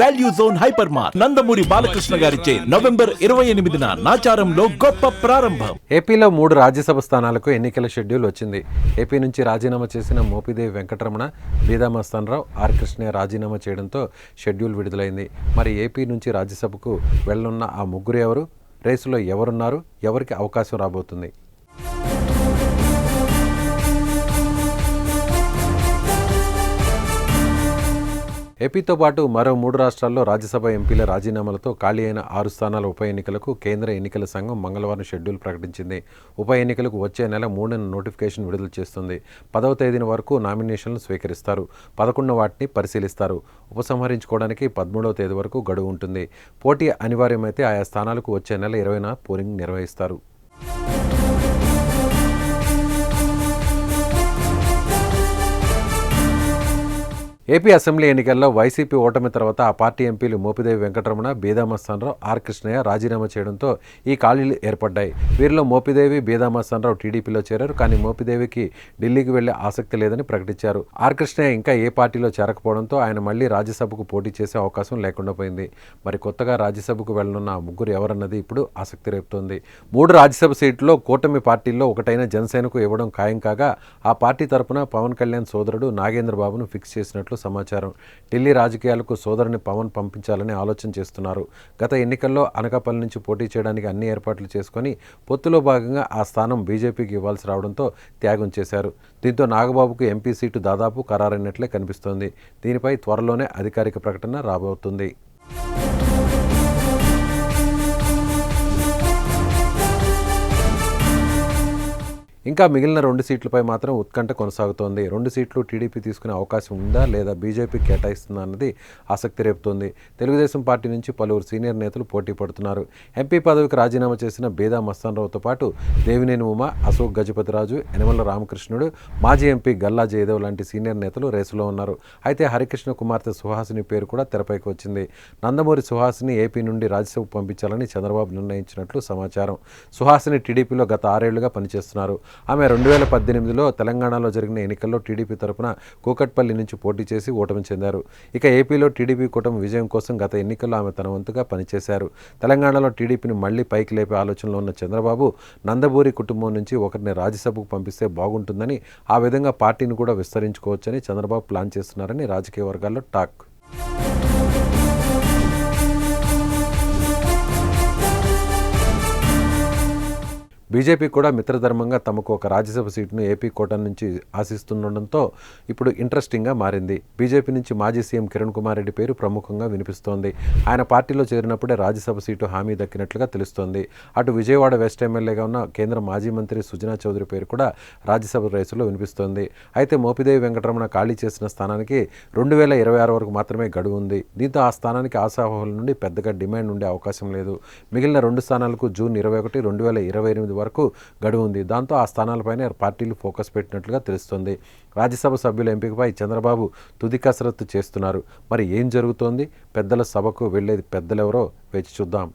Value zone hyper మార్ నందమూరి బాలకృష్ణ గారిచే November ఇరవై ఎనిమిదిన నాచారంలో గొప్ప ప్రారంభం. ఏపీలో మూడు రాజ్యసభ స్థానాలకు ఎన్నికల షెడ్యూల్ వచ్చింది. ఏపీ నుంచి రాజీనామా చేసిన మోపిదేవి వెంకటరమణ బీదామస్తానరావు ఆర్ కృష్ణయ్య రాజీనామా చేయడంతో షెడ్యూల్ విడుదలైంది. మరి ఏపీ నుంచి రాజ్యసభకు వెళ్ళనున్న ఆ ముగ్గురు ఎవరు? రేసులో ఎవరున్నారు? ఎవరికి అవకాశం రాబోతుంది? ఏపీతో పాటు మరో మూడు రాష్ట్రాల్లో రాజ్యసభ ఎంపీల రాజీనామాలతో ఖాళీ అయిన ఆరు స్థానాల ఉప ఎన్నికలకు కేంద్ర ఎన్నికల సంఘం మంగళవారం షెడ్యూల్ ప్రకటించింది. ఉప ఎన్నికలకు వచ్చే నెల మూడున నోటిఫికేషన్ విడుదల చేస్తుంది. పదవ తేదీన వరకు నామినేషన్లు స్వీకరిస్తారు. పదకొండు వాటిని పరిశీలిస్తారు. ఉపసంహరించుకోవడానికి పదమూడవ తేదీ వరకు గడువు ఉంటుంది. పోటీ అనివార్యమైతే ఆయా స్థానాలకు వచ్చే నెల ఇరవైన పోలింగ్ నిర్వహిస్తారు. ఏపీ అసెంబ్లీ ఎన్నికల్లో వైసీపీ ఓటమి తర్వాత ఆ పార్టీ ఎంపీలు మోపిదేవి వెంకటరమణ బీదామస్తానరావు ఆర్ కృష్ణయ్య రాజీనామా చేయడంతో ఈ ఖాళీలు ఏర్పడ్డాయి. వీరిలో మోపిదేవి బీదామస్తానరావు టీడీపీలో చేరారు. కానీ మోపిదేవికి ఢిల్లీకి వెళ్ళే ఆసక్తి లేదని ప్రకటించారు. ఆర్ కృష్ణయ్య ఇంకా ఏ పార్టీలో చేరకపోవడంతో ఆయన మళ్ళీ రాజ్యసభకు పోటీ చేసే అవకాశం లేకుండా పోయింది. మరి కొత్తగా రాజ్యసభకు వెళ్ళనున్న ఆ ముగ్గురు ఎవరన్నది ఇప్పుడు ఆసక్తి రేపుతోంది. మూడు రాజ్యసభ సీట్లో కూటమి పార్టీల్లో ఒకటైన జనసేనకు ఇవ్వడం ఖాయం కాగా ఆ పార్టీ తరపున పవన్ కళ్యాణ్ సోదరుడు నాగేంద్ర బాబును ఫిక్స్ చేసినట్లు సమాచారం. ఢిల్లీ రాజకీయాలకు సోదరుని పవన్ పంపించాలని ఆలోచన చేస్తున్నారు. గత ఎన్నికల్లో అనకాపల్లి నుంచి పోటీ చేయడానికి అన్ని ఏర్పాట్లు చేసుకొని పొత్తులో భాగంగా ఆ స్థానం బీజేపీకి ఇవ్వాల్సి రావడంతో త్యాగం చేశారు. దీంతో నాగబాబుకు ఎంపీ సీటు దాదాపు ఖరారైనట్లే కనిపిస్తోంది. దీనిపై త్వరలోనే అధికారిక ప్రకటన రాబోతుంది. ఇంకా మిగిలిన రెండు సీట్లపై మాత్రం ఉత్కంఠ కొనసాగుతోంది. రెండు సీట్లు టీడీపీ తీసుకునే అవకాశం ఉందా లేదా బీజేపీ కేటాయిస్తుందా అన్నది ఆసక్తి రేపుతోంది. తెలుగుదేశం పార్టీ నుంచి పలువురు సీనియర్ నేతలు పోటీ పడుతున్నారు. ఎంపీ పదవికి రాజీనామా చేసిన బేదా మస్తానరావుతో పాటు దేవినేని ఉమ అశోక్ గజపతిరాజు యనమల రామకృష్ణుడు మాజీ ఎంపీ గల్లా జయదేవ్ లాంటి సీనియర్ నేతలు రేసులో ఉన్నారు. అయితే హరికృష్ణ కుమార్తె సుహాసిని పేరు కూడా తెరపైకి వచ్చింది. నందమూరి సుహాసిని ఏపీ నుండి రాజ్యసభకు పంపించాలని చంద్రబాబు నిర్ణయించినట్లు సమాచారం. సుహాసిని టీడీపీలో గత ఆరేళ్ళుగా పనిచేస్తున్నారు. ఆమె రెండు వేల పద్దెనిమిదిలో తెలంగాణలో జరిగిన ఎన్నికల్లో టీడీపీ తరపున కూకట్పల్లి నుంచి పోటీ చేసి ఓటమి చెందారు. ఇక ఏపీలో టీడీపీ కూటమి విజయం కోసం గత ఎన్నికల్లో ఆమె తన వంతుగా పనిచేశారు. తెలంగాణలో టీడీపీని మళ్ళీ పైకి లేపే ఆలోచనలో ఉన్న చంద్రబాబు నందబూరి కుటుంబం నుంచి ఒకరిని రాజ్యసభకు పంపిస్తే బాగుంటుందని ఆ విధంగా పార్టీని కూడా విస్తరించుకోవచ్చని చంద్రబాబు ప్లాన్ చేస్తున్నారని రాజకీయ వర్గాల్లో టాక్. బీజేపీ కూడా మిత్రధర్మంగా తమకు ఒక రాజ్యసభ సీటును ఏపీ కోట నుంచి ఆశిస్తుండటంతో ఇప్పుడు ఇంట్రెస్టింగ్గా మారింది. బీజేపీ నుంచి మాజీ సీఎం కిరణ్ కుమార్ రెడ్డి పేరు ప్రముఖంగా వినిపిస్తోంది. ఆయన పార్టీలో చేరినప్పుడే రాజ్యసభ సీటు హామీ దక్కినట్లుగా తెలుస్తోంది. అటు విజయవాడ వెస్ట్ ఎమ్మెల్యేగా ఉన్న కేంద్ర మాజీ మంత్రి సుజనా చౌదరి పేరు కూడా రాజ్యసభ రేసులో వినిపిస్తోంది. అయితే మోపిదేవి వెంకటరమణ ఖాళీ చేసిన స్థానానికి రెండు వేల ఇరవై ఆరు వరకు మాత్రమే గడువు ఉంది. దీంతో ఆ స్థానానికి ఆశాహుల నుండి పెద్దగా డిమాండ్ ఉండే అవకాశం లేదు. మిగిలిన రెండు స్థానాలకు జూన్ ఇరవై ఒకటి రెండు వేల ఇరవై ఎనిమిది వరకు గడువు ఉంది. దాంతో ఆ స్థానాలపైన పార్టీలు ఫోకస్ పెట్టినట్లుగా తెలుస్తోంది. రాజ్యసభ సభ్యుల ఎంపికపై చంద్రబాబు తుది కసరత్తు చేస్తున్నారు. మరి ఏం జరుగుతోంది? పెద్దల సభకు వెళ్ళేది పెద్దలెవరో వేచి చూద్దాం.